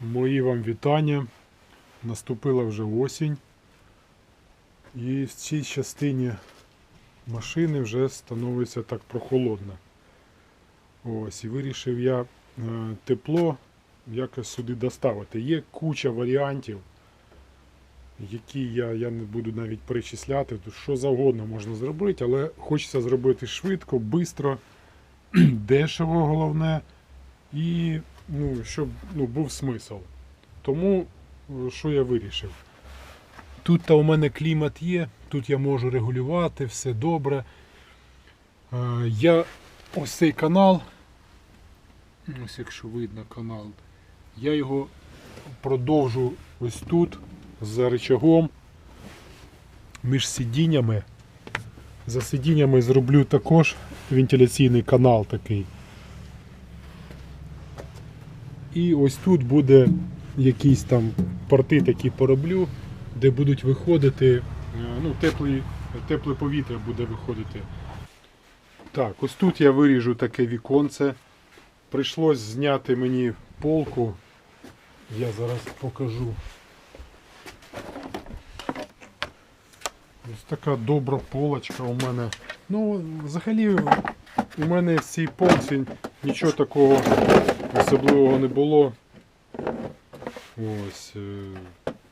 Мої вам вітання. Наступила вже осінь. І в цій частині машини вже становиться так прохолодно. Ось, і вирішив я е, тепло якось сюди доставити. Є куча варіантів, які я, я не буду навіть перечисляти. Що завгодно можна зробити, але хочеться зробити швидко, швидко, дешево головне. І ну, щоб ну, був смисл. Тому е, що я вирішив? Тут та у мене клімат є, тут я можу регулювати, все добре. Е, Я ось цей канал, ось якщо видно канал, я його продовжу ось тут за рычагом між сидіннями. За сидіннями зроблю також вентиляційний канал такий. І ось тут буде якісь там порти такі пороблю, де будуть виходити, е, ну, тепле, тепле повітря буде виходити. Так, ось тут я виріжу таке віконце. Прийшлось зняти мені полку. Я зараз покажу. Ось така добра полочка у мене. Ну, взагалі, у мене в цій полці нічого такого особливого не було. Ось е,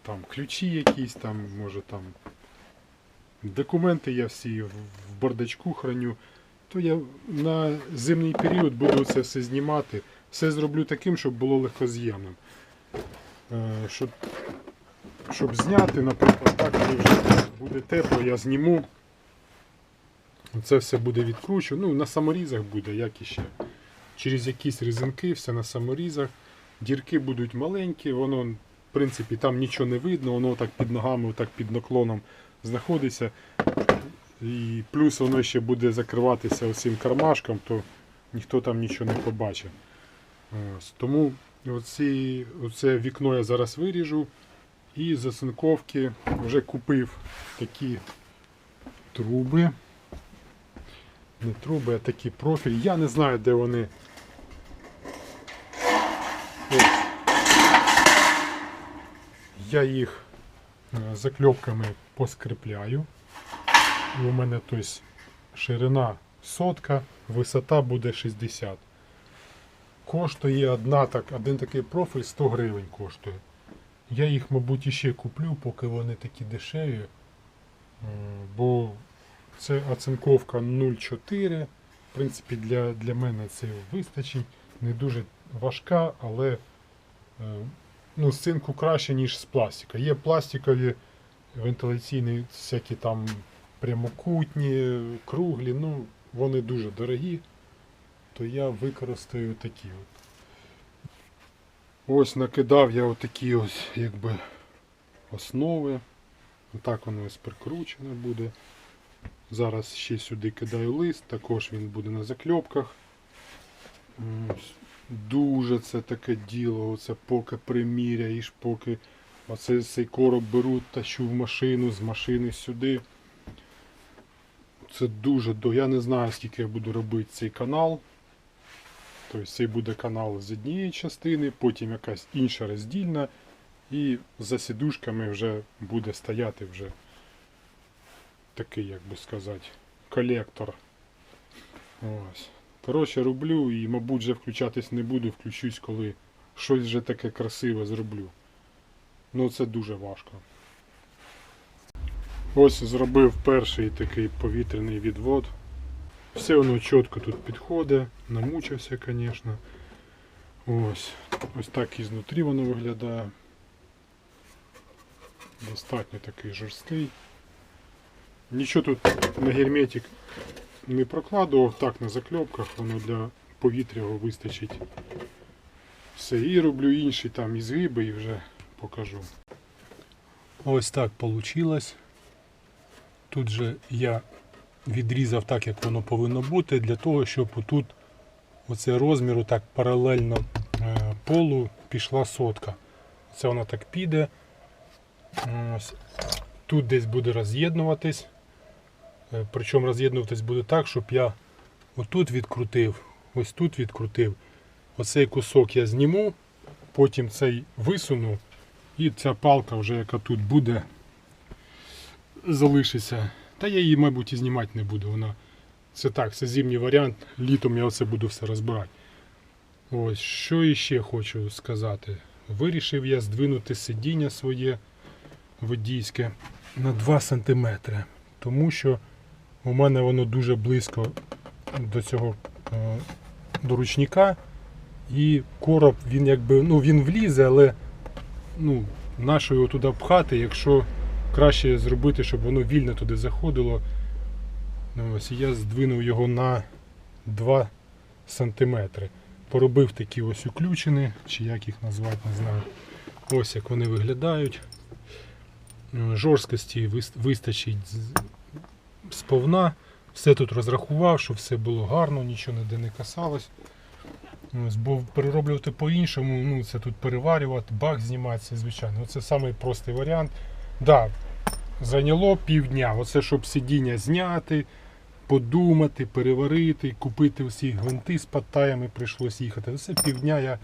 там ключі якісь, там, може там документи я всі в бардачку храню. То я на зимний період буду це все знімати. Все зроблю таким, щоб було легкоз'ємним. Е, Щоб, щоб зняти, наприклад, так, коли вже буде тепло, я зніму. Це все буде відкручено. Ну, на саморізах буде, як іще. Через якісь резинки, все на саморізах. Дірки будуть маленькі, воно, в принципі, там нічого не видно, воно так під ногами, так під наклоном знаходиться. І плюс воно ще буде закриватися оцим кармашком, то ніхто там нічого не побачить. Тому оці, оце вікно я зараз виріжу. І з оцинковки вже купив такі труби. Не труби, а такі профіль. Я не знаю, де вони. Я їх е, закльопками поскріпляю. І у мене тобто, ширина сотка, висота буде 60. Коштує одна так, один такий профіль 100 гривень коштує. Я їх, мабуть, іще куплю, поки вони такі дешеві. Бо це оцинковка 0,4. В принципі, для, для мене це вистачить. Не дуже важка, але е, ну, з цинку краще, ніж з пластика. Є пластикові вентиляційні всякі там прямокутні, круглі, ну вони дуже дорогі, то я використаю такі. От. Ось накидав я отакі ось якби основи. Отак воно ось прикручене буде. Зараз ще сюди кидаю лист, також він буде на закльопках. Дуже це таке діло, оце поки приміряєш, поки оце цей короб беру, тащу в машину, з машини сюди. Це дуже до. Я не знаю, скільки я буду робити цей канал. Тобто цей буде канал з однієї частини, потім якась інша роздільна, і за сідушками вже буде стояти вже такий, як би сказати, колектор. Ось. Коротше, роблю і, мабуть, вже включатись не буду, включусь, коли щось вже таке красиве зроблю. Ну це дуже важко. Ось зробив перший такий повітряний відвод. Все воно чітко тут підходить, намучився, звісно. Ось. Ось так і знутрі воно виглядає. Достатньо такий жорсткий. Нічого тут на герметик не прокладував, так на закльопках, воно для повітря його вистачить. Все, і роблю інші там ізгиби і вже покажу. Ось так вийшло. Тут же я відрізав так, як воно повинно бути, для того, щоб отут оце розміру так паралельно е, полу пішла сотка. Це вона так піде. Ось. Тут десь буде роз'єднуватись. Е, Причому роз'єднуватись буде так, щоб я отут відкрутив, ось тут відкрутив. Оцей кусок я зніму потім цей висуну, і ця палка вже яка тут буде, залишиться. Та я її, мабуть, і знімати не буду. Вона це так, це зимній варіант. Літом я оце буду все розбирати. Ось, що іще хочу сказати. Вирішив я здвинути сидіння своє водійське на 2 см. Тому що у мене воно дуже близько до цього е, до ручника. І короб він якби ну він влізе, але ну, нащо його туди пхати, якщо краще зробити, щоб воно вільно туди заходило. Ну, ось я здвинув його на 2 см. Поробив такі ось уключені, чи як їх назвати, не знаю. Ось як вони виглядають. Жорсткості вистачить сповна. Все тут розрахував, щоб все було гарно, нічого ніде не касалось. Ось, бо перероблювати по-іншому, ну це тут переварювати, бак знімається, звичайно. Це самий простий варіант. Да, зайняло півдня. Оце щоб сидіння зняти, подумати, переварити, купити всі гвинти з паттаями прийшлось їхати. Оце півдня я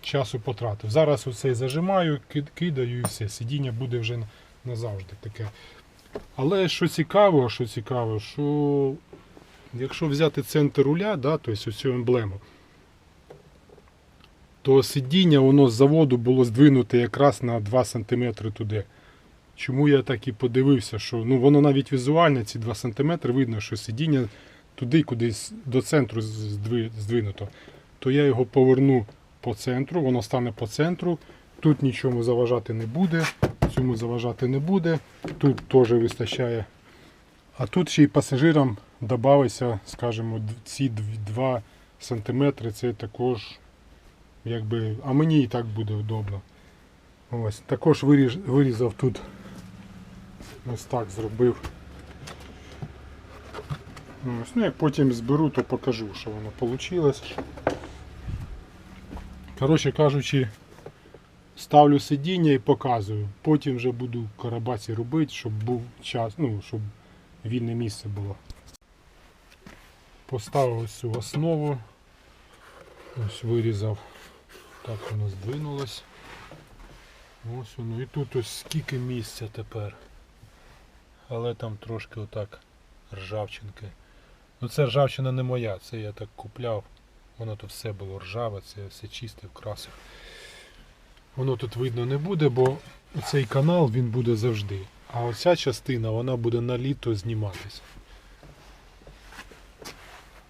часу потратив. Зараз оце зажимаю, кидаю і все. Сидіння буде вже назавжди таке. Але що цікаво, що цікаво, що якщо взяти центр руля, да, тобто цю емблему, то сидіння воно з заводу було здвинуте якраз на 2 см туди. Чому я так і подивився, що ну, воно навіть візуально, ці 2 см, видно, що сидіння туди кудись до центру здвинуто. То я його поверну по центру, воно стане по центру. Тут нічому заважати не буде, цьому заважати не буде. Тут теж вистачає. А тут ще й пасажирам додавиться, скажімо, ці 2 см, це також якби, а мені і так буде удобно. Ось, також вирізав тут, ось так зробив. Ось, ну, як потім зберу, то покажу, що воно вийшло. Коротше кажучи, ставлю сидіння і показую. Потім вже буду карабаці робити, щоб був час, ну, щоб вільне місце було. Поставив ось цю основу. Ось вирізав. Так воно здвинулось. Ось воно. І тут ось скільки місця тепер. Але там трошки отак ржавчинки. Ну це ржавчина не моя, це я так купляв. Воно тут все було ржаве, це все чистив, красив. Воно тут видно не буде, бо цей канал він буде завжди. А оця частина вона буде на літо зніматися.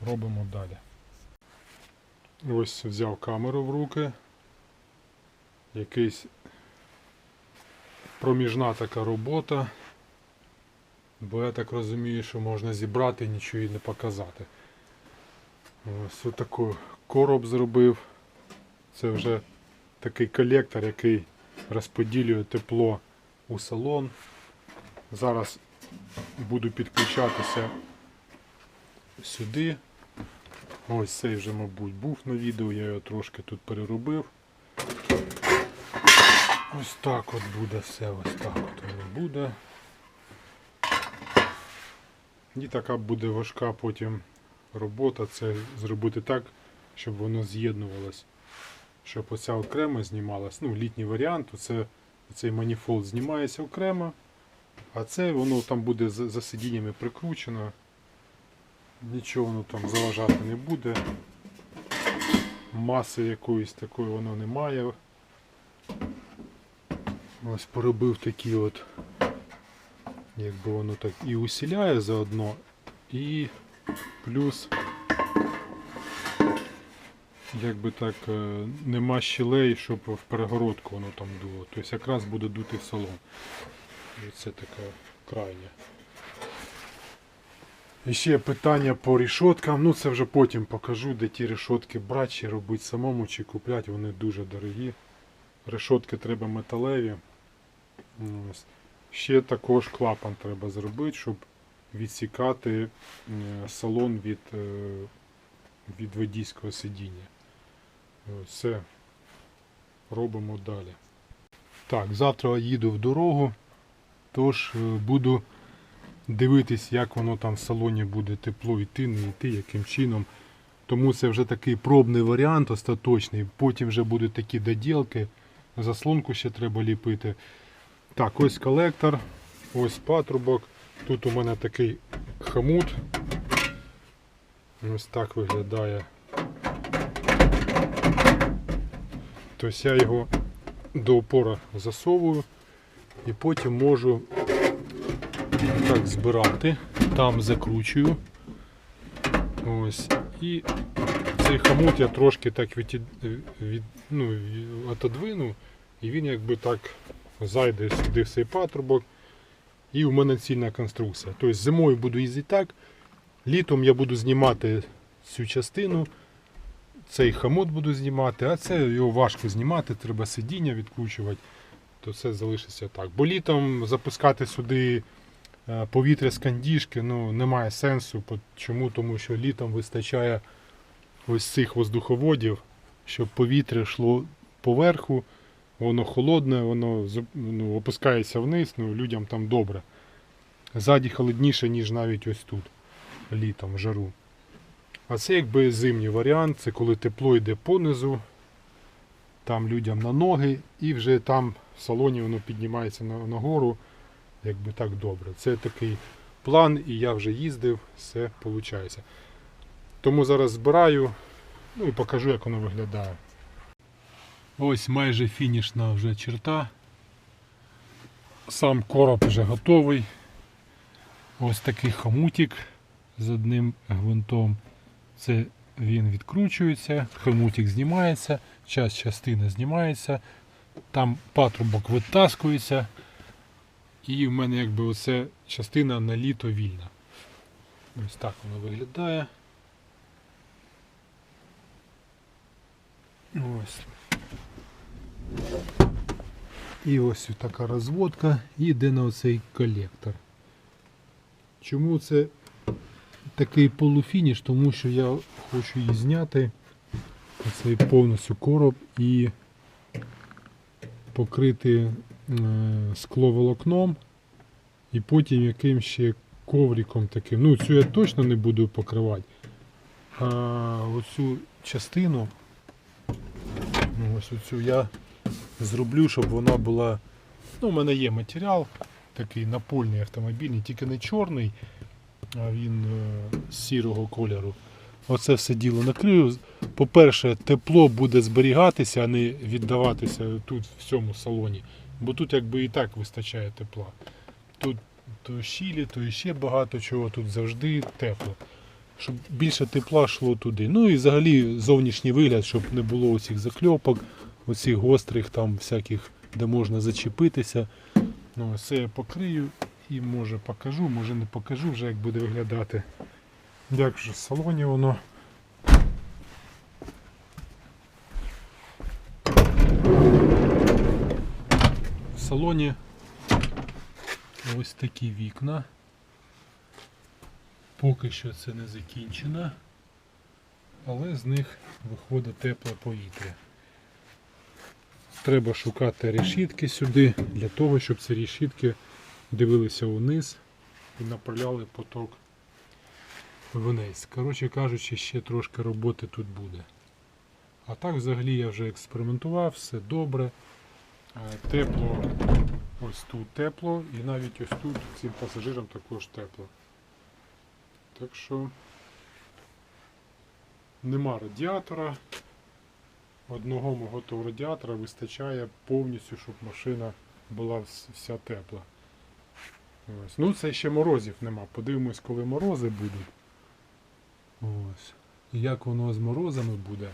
Робимо далі. Ось взяв камеру в руки. Якийсь проміжна така робота. Бо я так розумію, що можна зібрати і нічого і не показати. Ось отакий короб зробив. Це вже такий колектор, який розподілює тепло у салон. Зараз буду підключатися сюди. Ось цей вже, мабуть, був на відео, я його трошки тут переробив. Ось так от буде все, ось так от воно буде. І така буде важка потім робота, це зробити так, щоб воно з'єднувалось. Щоб оця окремо знімалась. Ну, літній варіант, оце, цей маніфолд знімається окремо, а це воно там буде за, сидіннями прикручено. Нічого воно там заважати не буде. Маси якоїсь такої воно не має. Ось поробив такі от, якби воно так і усіляє заодно, і плюс якби так е, нема щілей, щоб в перегородку воно там дуло. Тобто якраз буде дути в салон. Це таке крайнє. І ще питання по рішоткам. Ну це вже потім покажу, де ті решотки брати, чи робити самому, чи купляти. Вони дуже дорогі. Решотки треба металеві. Ось. Ще також клапан треба зробити, щоб відсікати салон від, е, від водійського сидіння. Все робимо далі. Так, завтра їду в дорогу, тож е, буду дивитись, як воно там в салоні буде тепло йти, не йти, яким чином. Тому це вже такий пробний варіант остаточний. Потім вже будуть такі доділки. Заслонку ще треба ліпити. Так, ось колектор, ось патрубок. Тут у мене такий хомут. Ось так виглядає. Тобто я його до опора засовую і потім можу так збирати, там закручую. Ось. І цей хомут я трошки так від, від, ну, отодвину, і він якби так зайде сюди в цей патрубок. І у мене цільна конструкція. Тобто зимою буду їздити так, літом я буду знімати цю частину, цей хомут буду знімати, а це його важко знімати, треба сидіння відкручувати, то це залишиться так. Бо літом запускати сюди е, повітря з кандішки ну, немає сенсу. Чому? Тому що літом вистачає ось цих воздуховодів, щоб повітря йшло поверху, воно холодне, воно ну, опускається вниз, ну, людям там добре. Ззаді холодніше, ніж навіть ось тут, літом, в жару. А це якби зимній варіант, це коли тепло йде понизу, там людям на ноги, і вже там в салоні воно піднімається нагору, якби так добре. Це такий план, і я вже їздив, все виходить. Тому зараз збираю, ну і покажу, як воно виглядає. Ось майже фінішна вже черта. Сам короб вже готовий. Ось такий хомутик з одним гвинтом. Це він відкручується, хомутик знімається, час частина знімається, там патрубок витаскується. І в мене якби оце частина на літо вільна. Ось так воно виглядає. Ось. І ось така розводка і йде на оцей колектор. Чому це такий полуфініш? Тому що я хочу її зняти. Оцей повністю короб і покрити е, скловолокном і потім яким ще ковриком таким. Ну, цю я точно не буду покривати. А оцю частину, ну, ось оцю я зроблю, щоб вона була. Ну, у мене є матеріал такий напольний автомобільний, тільки не чорний, він е, сірого кольору. Оце все діло накрию. По-перше, тепло буде зберігатися, а не віддаватися тут в цьому салоні. Бо тут якби і так вистачає тепла. Тут то щілі, то ще багато чого, тут завжди тепло. Щоб більше тепла йшло туди. Ну і взагалі зовнішній вигляд, щоб не було оцих закльопок, оцих гострих там всяких, де можна зачепитися. Ну, все я покрию і може покажу, може не покажу вже як буде виглядати. Як же в салоні воно. В салоні ось такі вікна. Поки що це не закінчено, але з них виходить тепле повітря. Треба шукати решітки сюди, для того, щоб ці решітки дивилися вниз і направляли поток вниз. Коротше кажучи, ще трошки роботи тут буде. А так взагалі я вже експериментував, все добре. Е, Тепло, ось тут тепло і навіть ось тут цим пасажирам також тепло. Так що нема радіатора. Одного мого того радіатора вистачає повністю, щоб машина була вся тепла. Ось. Ну це ще морозів нема. Подивимось, коли морози будуть. Ось. Як воно з морозами буде.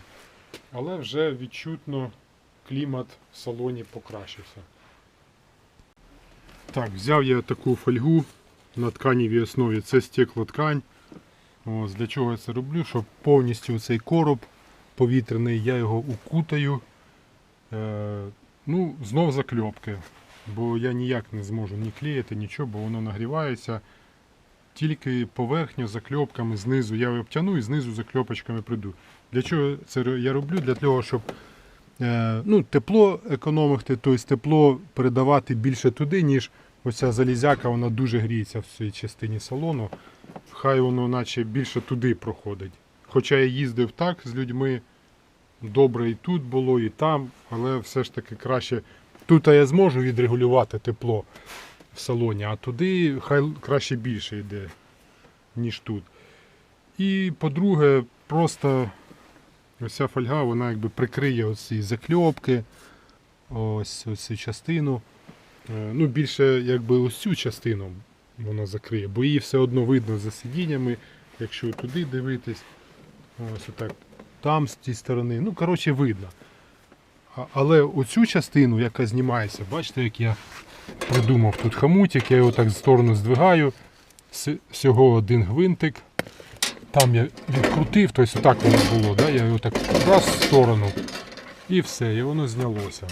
Але вже відчутно клімат в салоні покращився. Так, взяв я таку фольгу на тканівій основі. Це стеклоткань. Ось, для чого я це роблю? Щоб повністю цей короб повітряний, я його укутаю. Е, ну, знов закльопки. Бо я ніяк не зможу ні клеїти, нічого, бо воно нагрівається. Тільки поверхню закльопками знизу я обтяну і знизу закльопочками прийду. Для чого це я роблю? Для того, щоб е, ну, тепло економити, тобто тепло передавати більше туди, ніж оця залізяка, вона дуже гріється в цій частині салону. Хай воно наче більше туди проходить. Хоча я їздив так з людьми, добре і тут було, і там, але все ж таки краще. Тут я зможу відрегулювати тепло в салоні, а туди хай краще більше йде, ніж тут. І по-друге, просто ось ця фольга, вона якби прикриє оці закльопки, ось цю частину. Е, Ну, більше якби ось цю частину вона закриє, бо її все одно видно за сидіннями, якщо туди дивитись. Ось отак. Там з тієї сторони. Ну, коротше, видно. Але оцю частину, яка знімається, бачите, як я придумав тут хамутик, я його так в сторону здвигаю. Всього один гвинтик. Там я відкрутив, тобто отак воно було, да? я його так раз в сторону і все, і воно знялося.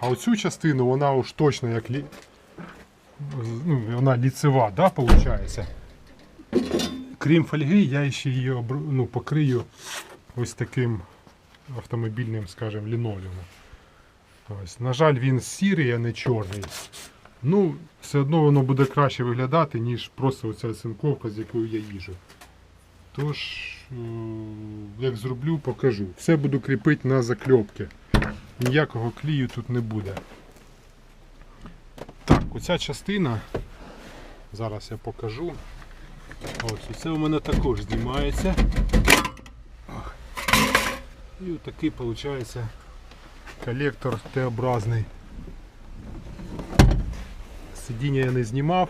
А оцю частину вона уж точно як лі... ну, вона ліцева, да, виходить. Крім фольги, я ще її ну, покрию ось таким автомобільним, скажімо, лінолеумом. Ось. На жаль, він сірий, а не чорний. Ну, все одно воно буде краще виглядати, ніж просто оця цинковка, з якою я їжу. Тож, е, як зроблю, покажу. Все буду кріпити на закльопки. Ніякого клію тут не буде. Так, оця частина, зараз я покажу. Ось, це у мене також знімається. І отакий виходить колектор Т-образний. Сидіння я не знімав.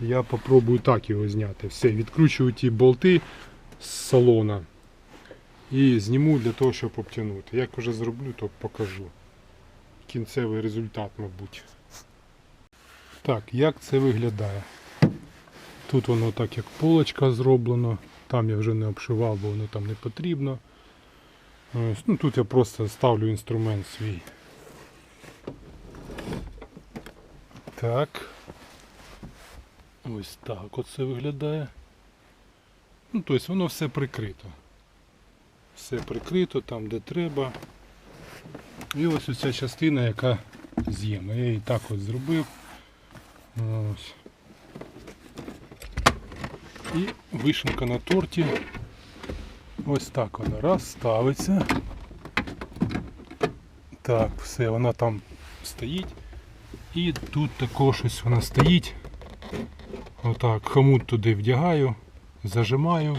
Я попробую так його зняти. Все, відкручую ті болти з салона і зніму для того, щоб обтягнути. Як вже зроблю, то покажу. Кінцевий результат, мабуть. Так, як це виглядає? Тут воно так як полочка зроблено. Там я вже не обшивав, бо воно там не потрібно. Ось, ну, тут я просто ставлю інструмент свій. Так. Ось так оце виглядає. Ну, тобто воно все прикрито. Все прикрито там, де треба. І ось оця частина, яка з'єма. Я її так от зробив. Ось. І вишенка на торті. Ось так вона раз ставиться. Так, все, вона там стоїть. І тут також ось вона стоїть. Отак, хомут туди вдягаю, зажимаю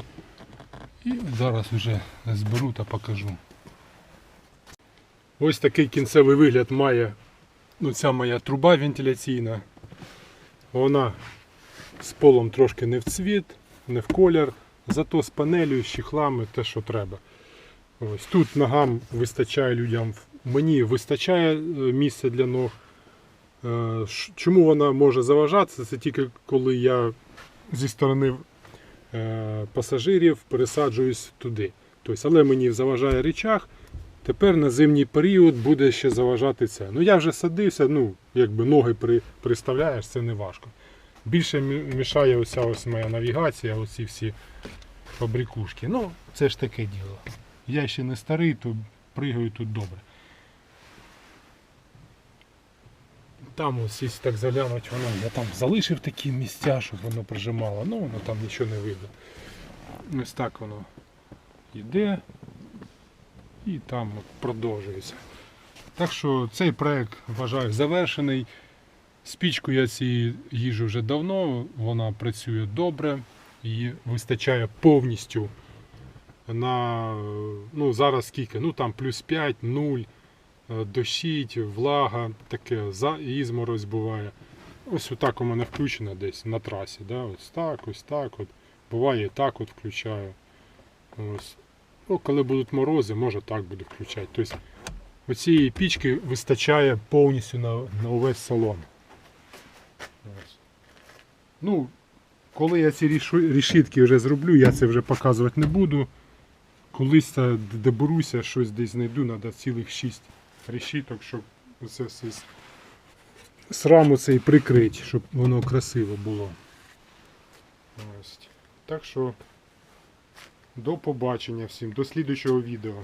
і зараз вже зберу та покажу. Ось такий кінцевий вигляд має ну, ця моя труба вентиляційна. Вона з полом трошки не в цвіт, не в колір, зато з панелю, з чехлами те, що треба. Ось Тут ногам вистачає людям, мені вистачає е, місця для ног. Е, Чому вона може заважатися? Це тільки коли я зі сторони е, пасажирів пересаджуюсь туди. Тобто, але мені заважає речах. Тепер на зимній період буде ще заважати це. Ну я вже садився, ну якби ноги при, приставляєш, це не важко. Більше мі- мішає оця ось моя навігація, оці всі фабрикушки. Ну, це ж таке діло. Я ще не старий, то пригаю тут добре. Там ось, якщо так заглянуть, воно я там залишив такі місця, щоб воно прижимало, ну воно там нічого не видно. Ось так воно йде і там продовжується. Так що цей проект вважаю завершений. Спічку я ці їжу вже давно, вона працює добре, її вистачає повністю на ну зараз скільки? Ну там плюс 5, 0, е, дощить, влага, таке, ізморозь буває. Ось отак у мене включено десь на трасі. Да? Ось так, ось так. От. Буває і так от включаю. Ось. Ну, коли будуть морози, може так буду включати. Тобто оцієї пічки вистачає повністю на, на увесь салон. Ну, коли я ці рішітки вже зроблю, я це вже показувати не буду. Колись доберуся, щось десь знайду, треба цілих 6 решіток, щоб оце все сраму цей прикрити, щоб воно красиво було. Ось. Так що до побачення всім, до слідучого відео.